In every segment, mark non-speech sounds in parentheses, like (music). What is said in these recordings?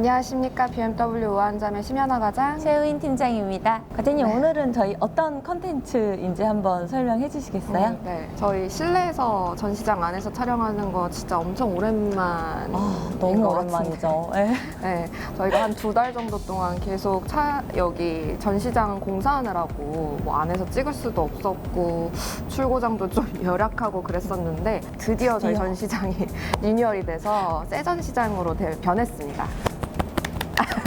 안녕하십니까 BMW 우한잠의 심연아 과장. 최우인 팀장입니다. 과장님 오늘은 저희 어떤 컨텐츠인지 한번 설명해 주시겠어요? 음, 네, 저희 실내에서 전시장 안에서 촬영하는 거 진짜 엄청 오랜만. 아, 너무 오랜만이죠. 네. (laughs) 네, 저희가 한 두 달 정도 동안 계속 차 여기 전시장 공사하느라고 뭐 안에서 찍을 수도 없었고 출고장도 좀 (laughs) 열악하고 그랬었는데 드디어 저희 드디어. 전시장이 (laughs) 리뉴얼이 돼서 새 전시장으로 대- 변했습니다.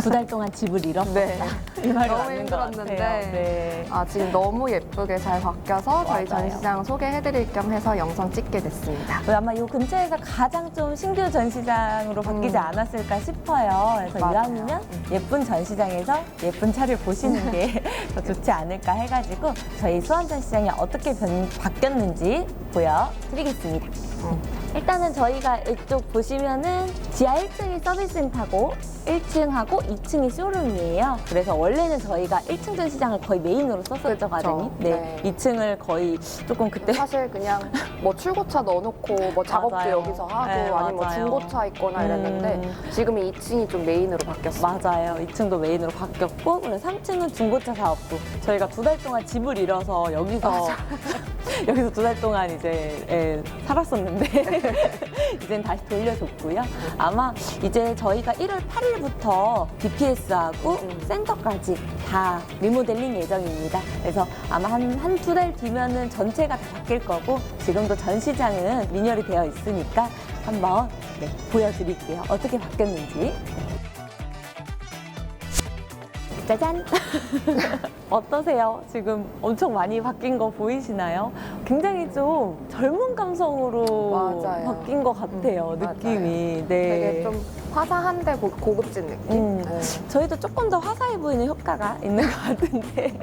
두 달 동안 집을 잃었다. 네. 이 말이 너무 맞는 것 힘들었는데. 같아요. 네. 아, 지금 너무 예쁘게 잘 바뀌어서 저희 맞아요. 전시장 소개해드릴 겸 해서 영상 찍게 됐습니다. 그 아마 이 근처에서 가장 좀 신규 전시장으로 바뀌지 음. 않았을까 싶어요. 그래서 맞아요. 이왕이면 예쁜 전시장에서 예쁜 차를 보시는 게 (laughs) 더 좋지 않을까 해가지고 저희 수원 전시장이 어떻게 변, 바뀌었는지 보여드리겠습니다. 음. 일단은 저희가 이쪽 보시면은 지하 1층이 서비스 센터고 1층하고 2층이 쇼룸이에요. 그래서 원래는 저희가 1층 전시장을 거의 메인으로 썼었죠, 그쵸. 네. 네. 2층을 거의 조금 그때 사실 그냥 뭐 출고차 넣어놓고 뭐 (laughs) 작업도 맞아요. 여기서 하고 네, 아니면 뭐 맞아요. 중고차 있거나 이랬는데 음. 지금 이 2층이 좀 메인으로 바뀌었어요. 맞아요. 2층도 메인으로 바뀌었고, 그리고 3층은 중고차 사업부. 저희가 두 달 동안 집을 잃어서 여기서 (laughs) 여기서 두 달 동안 이제 예, 살았었는데 (laughs) 이젠 다시 돌려줬고요. 아마 이제 저희가 1월 8일부터 BPS하고 음. 센터까지 다 리모델링 예정입니다. 그래서 아마 한 한 두 달 뒤면은 전체가 다 바뀔 거고 지금도 전시장은 리뉴얼이 되어 있으니까 한번 네, 보여드릴게요. 어떻게 바뀌었는지. 짜잔! (laughs) 어떠세요? 지금 엄청 많이 바뀐 거 보이시나요? 굉장히 좀 젊은 감성으로 맞아요. 바뀐 것 같아요, 음, 느낌이. 네. 되게 좀 화사한데 고, 고급진 느낌? 음. 네. 저희도 조금 더 화사해 보이는 효과가 있는 것 같은데.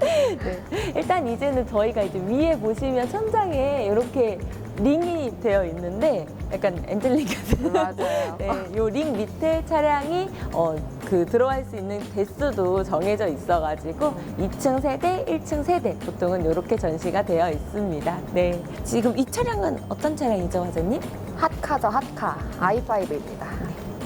(laughs) 네. 일단 이제는 저희가 이제 위에 보시면 천장에 이렇게 링이 되어 있는데 약간 엔젤링 같은 맞아요. 네, 요링 밑에 차량이 어, 그 들어갈 수 있는 대수도 정해져 있어가지고 2층 세대, 1층 세대 보통은 이렇게 전시가 되어 있습니다. 네, 지금 이 차량은 어떤 차량이죠, 과장님? 핫카죠, 핫카. i5입니다.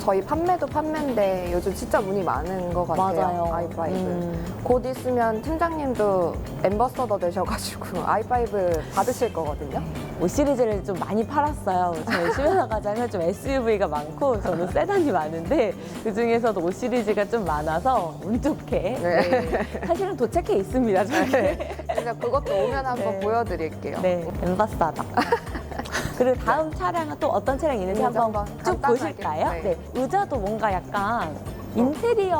저희 판매도 판매인데 요즘 진짜 문의 많은 것 같아요. i5. 음, 곧 있으면 팀장님도 엠버서더 되셔가지고 (laughs) i5 받으실 거거든요. 5 시리즈를 좀 많이 팔았어요. 저희 시면허 과장은 좀 SUV가 많고 저는 세단이 많은데 그 중에서도 5 시리즈가 좀 많아서 운 좋게 네. 네. 사실은 도착해 있습니다. 저희. 그래서 그것도 오면 한번 네. 보여드릴게요. 네, 엠바사더. 그리고 다음 차량은 또 어떤 차량이 있는지 한번 한번 쭉 간단하게, 보실까요? 네. 네. 의자도 뭔가 약간 인테리어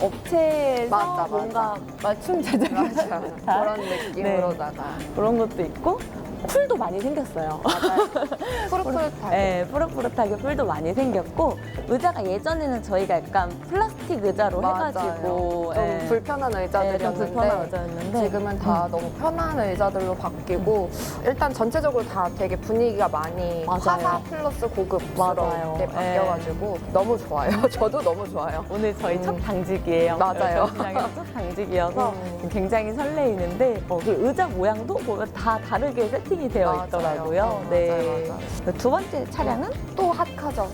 업체에서 맞아, 맞아. 뭔가 맞춤 제작을 맞아. 하는 듯한 그런 느낌으로다가. 그런 것도 있고 풀도 많이 생겼어요. 맞아요. (laughs) 푸릇푸릇하게. 네, 푸릇푸릇하게 풀도 많이 생겼고 의자가 예전에는 저희가 약간 플라스틱 의자로 맞아요. 해가지고 좀 예. 불편한 네, 좀 의자들이었는데 불편한 의자였는데 지금은 다 음. 너무 편한 의자들로 바뀌고 일단 전체적으로 다 되게 분위기가 많이 맞아요. 화사 플러스 맞아요. 고급스럽게 바뀌어가지고 너무 좋아요. (laughs) 저도 너무 좋아요. 오늘 저희 음. 첫 당직이에요. 맞아요. 첫 당직이어서 음. 굉장히 설레이는데 어, 그 의자 모양도 보면 다 다르게 세팅이 되어 맞아요. 있더라고요. 어, 네. 맞아요, 맞아요. 두 번째 차량은 또 핫카죠.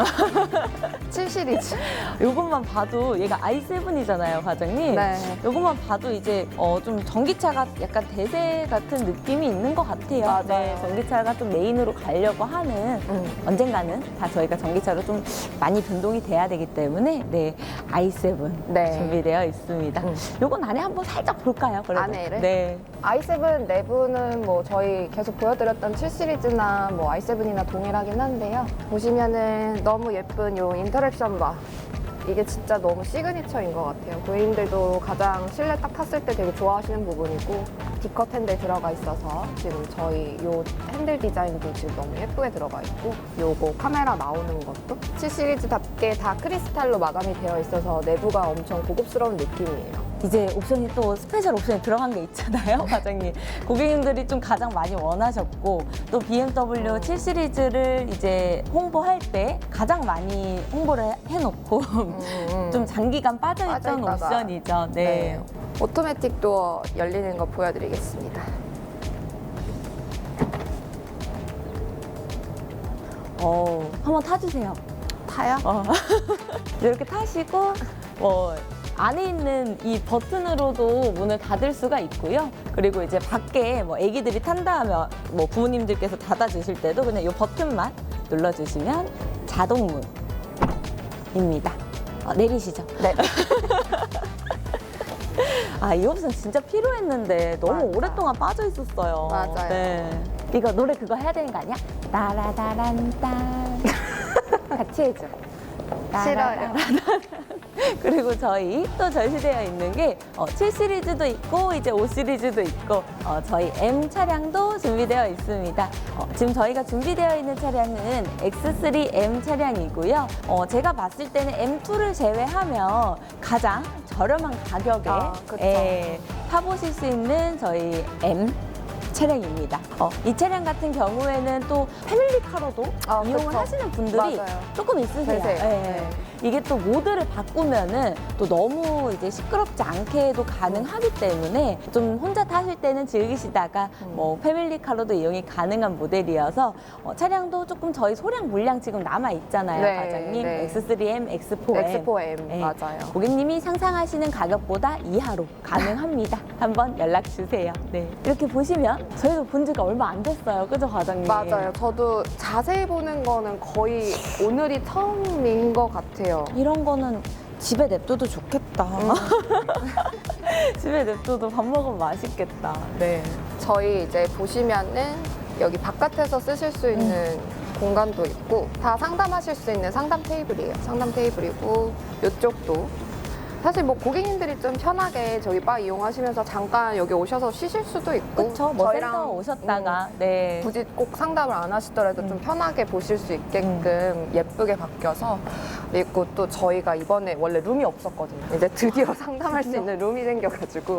7 (laughs) 시리즈. 이것만 봐도 얘가 i7이잖아요, 과장님. 네. 이것만 봐도 이제 어, 좀 전기차가 약간 대세 같은 느낌이 있는 것 같아요. 맞아요. 네, 전기차가 좀 메인으로 가려고 하는 음. 언젠가는 다 저희가 전기차로 좀 많이 변동이 돼야 되기 때문에 네 i7 네. 준비되어 있습니다. 음. 요건 안에 한번 살짝 볼까요? 그래도? 안에를? 네. i7 내부는 뭐 저희 계속 보여드렸던 7 시리즈나 뭐 i7이나 동일하긴 한데요. 보시면은 너무 예쁜 요 인터랙션 바. 이게 진짜 너무 시그니처인 것 같아요. 고객님들도 가장 실내 딱 탔을 때 되게 좋아하시는 부분이고 디컷 핸들 들어가 있어서 지금 저희 요 핸들 디자인도 지금 너무 예쁘게 들어가 있고 요거 카메라 나오는 것도 7 시리즈답게 다 크리스탈로 마감이 되어 있어서 내부가 엄청 고급스러운 느낌이에요. 이제 옵션이 또 스페셜 옵션이 들어간 게 있잖아요, (laughs) 과장님. 고객님들이 좀 가장 많이 원하셨고 또 BMW 음. 7 시리즈를 이제 홍보할 때 가장 많이 홍보를 해놓고 (laughs) 좀 장기간 빠져있던 빠져있다가. 옵션이죠. 네. 네. 오토매틱 도어 열리는 거 보여드리겠습니다. 어, 한번 타주세요. 타요? 어. (laughs) 이렇게 타시고 뭐 안에 있는 이 버튼으로도 문을 닫을 수가 있고요. 그리고 이제 밖에 뭐 아기들이 탄다 하면 뭐 부모님들께서 닫아 주실 때도 그냥 이 버튼만 눌러 주시면 자동문입니다. 어, 내리시죠. 네. (laughs) 아, 이 옵션 진짜 필요했는데 너무 맞아. 오랫동안 빠져 있었어요. 맞아요. 네. 이거 노래 그거 해야 되는 거 아니야? 따라다란딴. (laughs) 같이 해줘. 싫어요. (laughs) 그리고 저희 또 전시되어 있는 게 어, 7 시리즈도 있고 이제 5 시리즈도 있고 어, 저희 M 차량도 준비되어 있습니다. 어, 지금 저희가 준비되어 있는 차량은 X3M 차량이고요. 어, 제가 봤을 때는 M2를 제외하면 가장 저렴한 가격에 아, 그쵸. 예, 타보실 수 있는 저희 M 차량입니다. 어, 이 차량 같은 경우에는 또 패밀리카로도 아, 이용을 그쵸. 하시는 분들이 맞아요. 조금 있으세요. 예. 네. 이게 또 모드를 바꾸면은 또 너무 이제 시끄럽지 않게도 가능하기 때문에 좀 혼자 타실 때는 즐기시다가 음. 뭐 패밀리카로도 이용이 가능한 모델이어서 어, 차량도 조금 저희 소량 물량 지금 남아 있잖아요, 네, 과장님. 네. X3M, X4M. X4M 네. 맞아요. 고객님이 상상하시는 가격보다 이하로 가능합니다. (laughs) 한번 연락 주세요. 네. 이렇게 보시면 저희도 본 지가 얼마 안 됐어요. 그죠, 과장님? 맞아요. 저도 자세히 보는 거는 거의 오늘이 처음인 것 같아요. 이런 거는 집에 냅둬도 좋겠다. 음. (laughs) 집에 냅둬도 밥 먹으면 맛있겠다. 네. 저희 이제 보시면은 여기 바깥에서 쓰실 수 있는 공간도 있고 다 상담하실 수 있는 상담 테이블이에요. 상담 테이블이고 이쪽도 사실 뭐 고객님들이 좀 편하게 저희 바 이용하시면서 잠깐 여기 오셔서 쉬실 수도 있고 그쵸. 뭐 센터 오셨다가, 음, 네. 굳이 꼭 상담을 안 하시더라도 좀 음. 편하게 보실 수 있게끔 예쁘게 바뀌어서 그리고 또 저희가 이번에 원래 룸이 없었거든요. 이제 드디어 (laughs) 상담할 수 있는 룸이 생겨가지고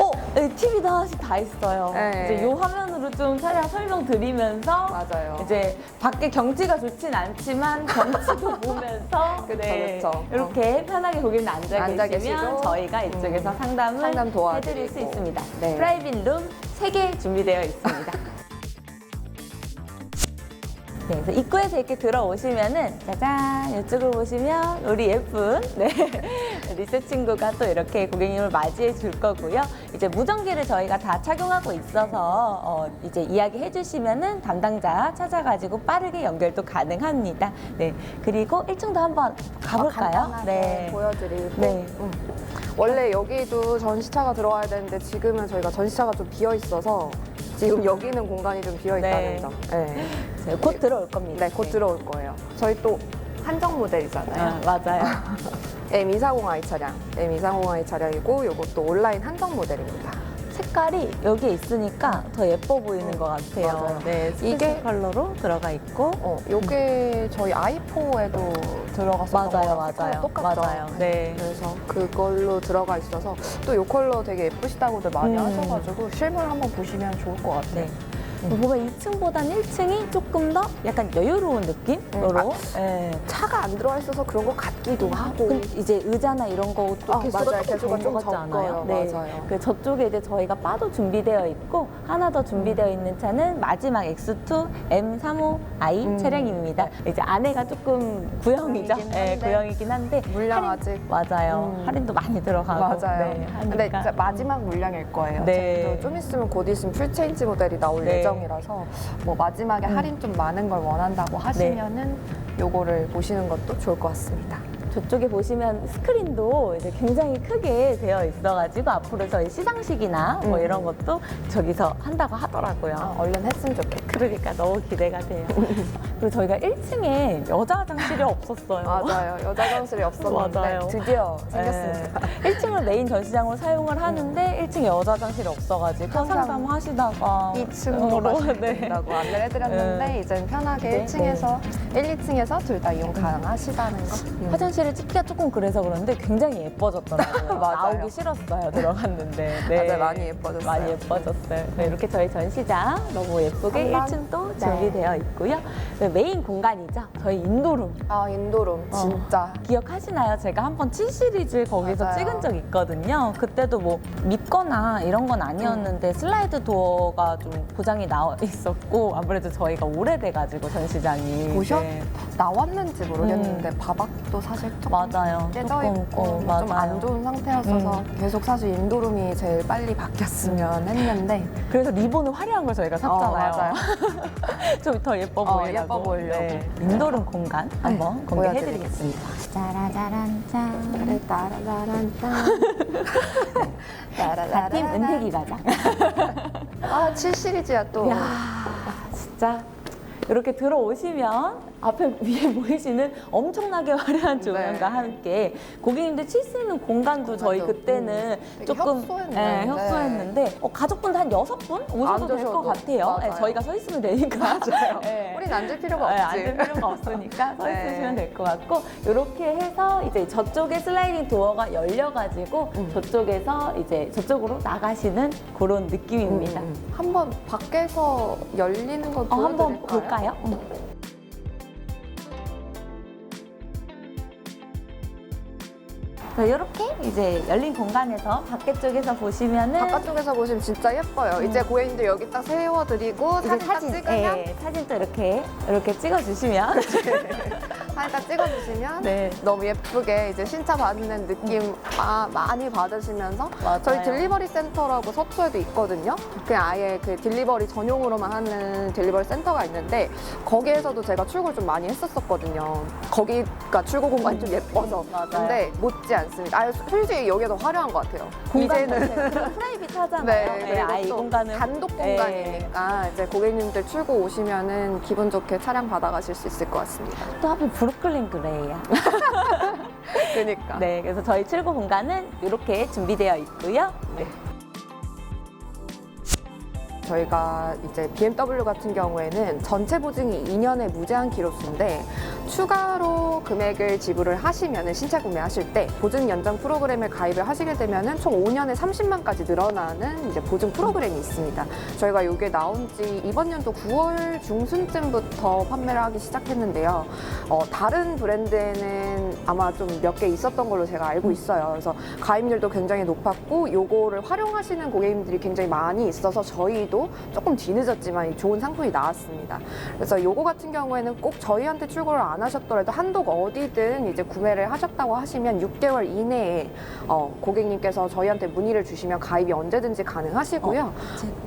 어, 네, TV도 하나씩 다 있어요. 네. 이제 요 화면으로 좀 차량 설명 드리면서 맞아요. 이제 밖에 경치가 좋진 않지만 경치도 (laughs) 보면서 그쵸, 네, 그쵸. 이렇게 편하게 고객님 앉아, 앉아 계시면 계시고, 저희가 이쪽에서 음, 상담을 상담 도와드리고. 해드릴 수 있습니다. 네. 프라이빗 룸 3개 준비되어 있습니다. (laughs) 네, 그래서 입구에서 이렇게 들어오시면은 짜잔 이쪽을 보시면 우리 예쁜 네 (laughs) 리세 친구가 또 이렇게 고객님을 맞이해 줄 거고요. 이제 무전기를 저희가 다 착용하고 있어서 어, 이제 이야기해 주시면은 담당자 찾아가지고 빠르게 연결도 가능합니다. 네, 그리고 1층도 한번 가볼까요? 어, 간단하게 보여드리고 네. 음. 원래 여기도 전시차가 들어와야 되는데 지금은 저희가 전시차가 좀 비어 있어서 지금 여기 있는 공간이 좀 비어 있다는 네. 점. 네. 네, 곧 들어올 겁니다. 네, 곧 들어올 거예요. 저희 또 한정 모델이잖아요. 아, 맞아요. (laughs) M240i 차량, M240i 차량이고 이것도 온라인 한정 모델입니다. 색깔이 여기에 있으니까 더 예뻐 보이는 것 같아요. 맞아요. 네, 이게- 이게 컬러로 들어가 있고 어, 요게 저희 i4에도 들어갔었던 맞아요, 맞아요, 똑같죠. 맞아요. 네. 그래서 그걸로 들어가 있어서 또 요 컬러 되게 예쁘시다고들 많이 음. 하셔가지고 실물 한번 보시면 좋을 것 같아요. 네. 보면 2층보다는 1층이 조금 더 약간 여유로운 느낌으로. 네. 차가 안 들어와 있어서 그런 것 같기도 하고. 근데 이제 의자나 이런 것도 아, 개수가 맞아요. 조금 개수가 적은 좀 것 같지 않아요? 적어요. 네. 맞아요. 그 저쪽에 이제 저희가 바도 준비되어 있고 하나 더 준비되어 있는 차는 마지막 X2 M35i 음. 차량입니다. 이제 안에가 조금 구형이죠. 구형이긴 네, 한데 구형이긴 한데 물량 할인- 아직 맞아요. 음. 할인도 많이 들어가고 맞아요. 네, 근데 하니까. 진짜 마지막 물량일 거예요. 네. 좀 있으면 곧 있으면 풀체인지 모델이 나올 네. 예정이라서 뭐 마지막에 음. 할인 좀 많은 걸 원한다고 하시면은 요거를 보시는 것도 좋을 것 같습니다. 저쪽에 보시면 스크린도 이제 굉장히 크게 되어 있어가지고 앞으로 저희 시상식이나 뭐 음. 이런 것도 저기서 한다고 하더라고요. 아, 얼른 했으면 좋겠다. 그러니까 너무 기대가 돼요. 그리고 저희가 1층에 여자 화장실이 없었어요. 맞아요. 여자 장실이 (laughs) 없었는데 맞아요. 드디어 생겼습니다. 네. 1층을 메인 전시장으로 사용을 하는데 1층에 여자 화장실이 없어가지고 항상 상담 하시다가 2층으로 가시면 네. 된다고 안내를 해드렸는데 네. 이제는 편하게 네, 1층에서 1, 2층에서 둘 다 이용 가능하시다는 거. 음. 화장실 사진을 찍기가 조금 그래서 그런데 굉장히 예뻐졌더라고요. (laughs) 맞아요. 나오기 싫었어요, 들어갔는데. 네. 맞아요, 많이 예뻐졌어요. 많이 예뻐졌어요. 네, 이렇게 저희 전시장 너무 예쁘게 한번. 1층도 네. 준비되어 있고요. 네, 메인 공간이죠. 저희 인도룸. 아 인도룸 어. 진짜 기억하시나요? 제가 한 번 7 시리즈 거기서 맞아요. 찍은 적 있거든요. 그때도 뭐 믿거나 이런 건 아니었는데 슬라이드 도어가 좀 고장이 나와 있었고 아무래도 저희가 오래돼가지고 전시장이 보셨? 네. 나왔는지 모르겠는데 바닥도 사실 조금 맞아요. 깨져 조금, 있고 어, 좀. 안 좋은 상태였어서 계속 사실 인도룸이 제일 빨리 바뀌었으면 했는데 그래서 리본을 화려한 걸 저희가 샀잖아요. 어, 맞아요. (laughs) 좀 더 예뻐 어, 보이려고. 예뻐 보이려고. 네. 인도룸 공간 한번 네, 공개해드리겠습니다. 짜라짜란짠. 따라라란짠 자팀 은퇴기 가자. 아, 7시리즈야 또. 야 진짜 이렇게 들어오시면 앞에 위에 보이시는 엄청나게 (laughs) 화려한 조명과 네. 함께 고객님들 칠 수 있는 공간도 저희 그때는 음, 되게 조금 협소했네요. 네, 네. 협소했는데 어, 가족분들 한 여섯 분 오셔도 될 것 앉으셔도. 같아요. 네, 맞아요. 저희가 서 있으면 되니까. 맞아요. (laughs) 네. 우린 앉을 필요가 네, 없지. 앉을 필요가 없으니까 서 (laughs) 네. 있으시면 될 것 같고 이렇게 해서 이제 저쪽에 슬라이딩 도어가 열려가지고 음. 저쪽에서 이제 저쪽으로 나가시는 그런 느낌입니다. 음, 음. 한번 밖에서 열리는 거 어, 보여드릴까요? 한번 볼까요? 이렇게 이제 열린 공간에서 밖에 쪽에서 보시면은 바깥쪽에서 보시면 진짜 예뻐요. 음. 이제 고객님들 여기 딱 세워드리고 이제 사진 딱 찍으면 예, 사진 또 이렇게 이렇게 찍어주시면 딱 찍어주시면 네. 너무 예쁘게 이제 신차 받는 느낌 아, 많이 받으시면서 맞아요. 저희 딜리버리 센터라고 서초에도 있거든요. 그냥 아예 그 딜리버리 전용으로만 하는 딜리버리 센터가 있는데 거기에서도 제가 출고를 좀 많이 했었었거든요. 거기가 출고 공간이 좀 예뻐서. 음, 맞아요. 근데 못지 않습니다. 아, 솔직히 여기가 더 화려한 것 같아요. 공간 이제는 자체가 (laughs) 그리고 프라이빗하잖아요. 네, 예, 아예 이또 공간을 단독 예. 공간이니까 이제 고객님들 출고 오시면은 기분 좋게 차량 받아가실 수 있을 것 같습니다. 또 하필 브루클린 그레이야. (laughs) 그러니까. 네, 그래서 저희 출고 공간은 이렇게 준비되어 있고요. 네. 저희가 이제 BMW 같은 경우에는 전체 보증이 2년의 무제한 기로수인데 추가로 금액을 지불을 하시면 신차 구매하실 때 보증 연장 프로그램에 가입을 하시게 되면 총 5년에 30만까지 늘어나는 이제 보증 프로그램이 있습니다. 저희가 이게 나온 지 이번 연도 9월 중순쯤부터 판매를 하기 시작했는데요. 어, 다른 브랜드에는 아마 좀 몇 개 있었던 걸로 제가 알고 있어요. 그래서 가입률도 굉장히 높았고 요거를 활용하시는 고객님들이 굉장히 많이 있어서 저희도 조금 뒤늦었지만 이 좋은 상품이 나왔습니다. 그래서 요거 같은 경우에는 꼭 저희한테 출고를 안 하셨더라도 한독 어디든 이제 구매를 하셨다고 하시면 6개월 이내에 어, 고객님께서 저희한테 문의를 주시면 가입이 언제든지 가능하시고요.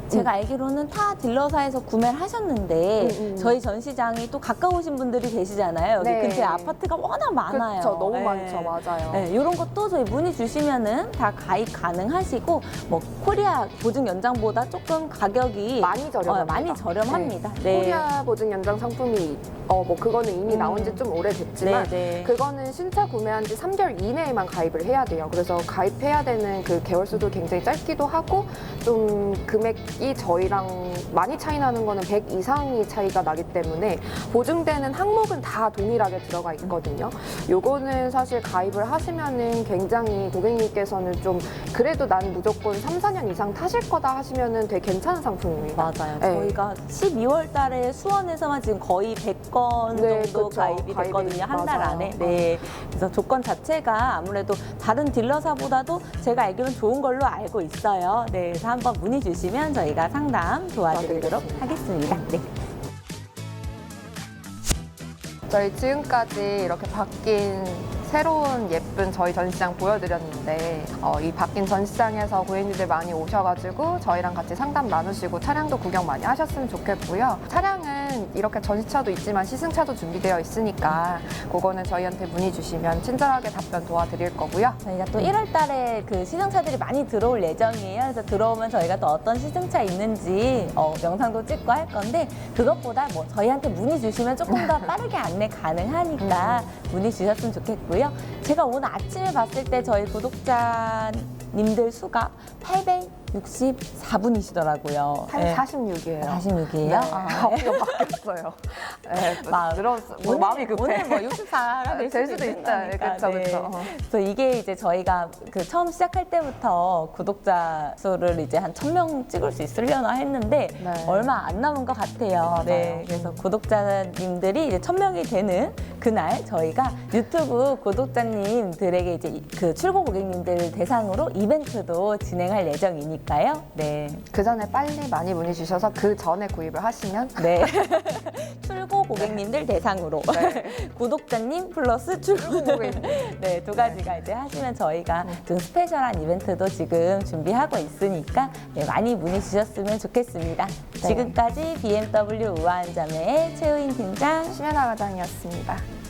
제, 가 알기로는 타 딜러사에서 구매를 하셨는데 음, 음. 저희 전시장이 또 가까우신 분들이 계시잖아요. 여기 네. 근처에 아파트가 워낙 많아요. 그렇죠. 너무 네. 많죠. 맞아요. 네, 이런 것도 저희 문의 주시면은 다 가입 가능하시고 뭐 코리아 보증 연장보다 조금 가격이 많이 저렴합니다. 어, 많이 저렴합니다. 네. 코리아 보증 연장 상품이 어 뭐 그거는 이미 음. 나온 지 좀 오래됐지만 네, 네. 그거는 신차 구매한 지 3개월 이내에만 가입을 해야 돼요. 그래서 가입해야 되는 그 개월 수도 굉장히 짧기도 하고 좀 금액이 저희랑 많이 차이 나는 거는 100 이상이 차이가 나기 때문에 보증되는 항목은 다 동일하게 들어가 있거든요. 요거는 사실 가입을 하시면은 굉장히 고객님께서는 좀 그래도 난 무조건 3, 4년 이상 타실 거다 하시면은 되게 괜찮은 상품입니다. 맞아요. 네. 저희가 12월 달에 수원에서만 지금 거의 100건 네, 정도 그쵸. 가입이 됐거든요. 한 달 맞아요. 안에. 네. 그래서 조건 자체가 아무래도 다른 딜러사보다도 제가 알기로는 좋은 걸로 알고 있어요. 네. 그래서 한번 문의 주시면 저희가 상담 도와드리도록 하겠습니다. 네. 저희 지금까지 이렇게 바뀐 새로운 예쁜 저희 전시장 보여드렸는데 어, 이 바뀐 전시장에서 고객님들 많이 오셔가지고 저희랑 같이 상담 나누시고 차량도 구경 많이 하셨으면 좋겠고요. 차량은 이렇게 전시차도 있지만 시승차도 준비되어 있으니까 그거는 저희한테 문의 주시면 친절하게 답변 도와드릴 거고요. 저희가 또 1월 달에 그 시승차들이 많이 들어올 예정이에요. 그래서 들어오면 저희가 또 어떤 시승차 있는지 어, 영상도 찍고 할 건데 그것보다 뭐 저희한테 문의 주시면 조금 더 (laughs) 빠르게 안내 가능하니까 문의 주셨으면 좋겠고요. 제가 오늘 아침에 봤을 때 저희 구독자님들 수가 800 64분이시더라고요. 한 46이에요. 46이에요? 네. 아, 이거 바뀌었어요. 네, 마- 늘었어. 뭐 마음이 급해. 오늘 뭐 64가 될, 될 수도 있다. 네. 그쵸. 어. 그래서 이게 이제 저희가 그 처음 시작할 때부터 구독자 수를 이제 한 1000명 찍을 수 있으려나 했는데 네. 얼마 안 남은 것 같아요. 네. 그래서 구독자님들이 이제 1000명이 되는 그날 저희가 유튜브 구독자님들에게 이제 이- 그 출고 고객님들 대상으로 이벤트도 진행할 예정이니까 요. 네. 그 전에 빨리 많이 문의 주셔서 그 전에 구입을 하시면 네. (laughs) 출고 고객님들 대상으로 네. (laughs) 구독자님 플러스 출고 고객님. 네, 두 가지가 이제 하시면 저희가 좀 스페셜한 이벤트도 지금 준비하고 있으니까 네, 많이 문의 주셨으면 좋겠습니다. 지금까지 BMW 우아한 자매의 최우인 팀장 심연아 과장이었습니다.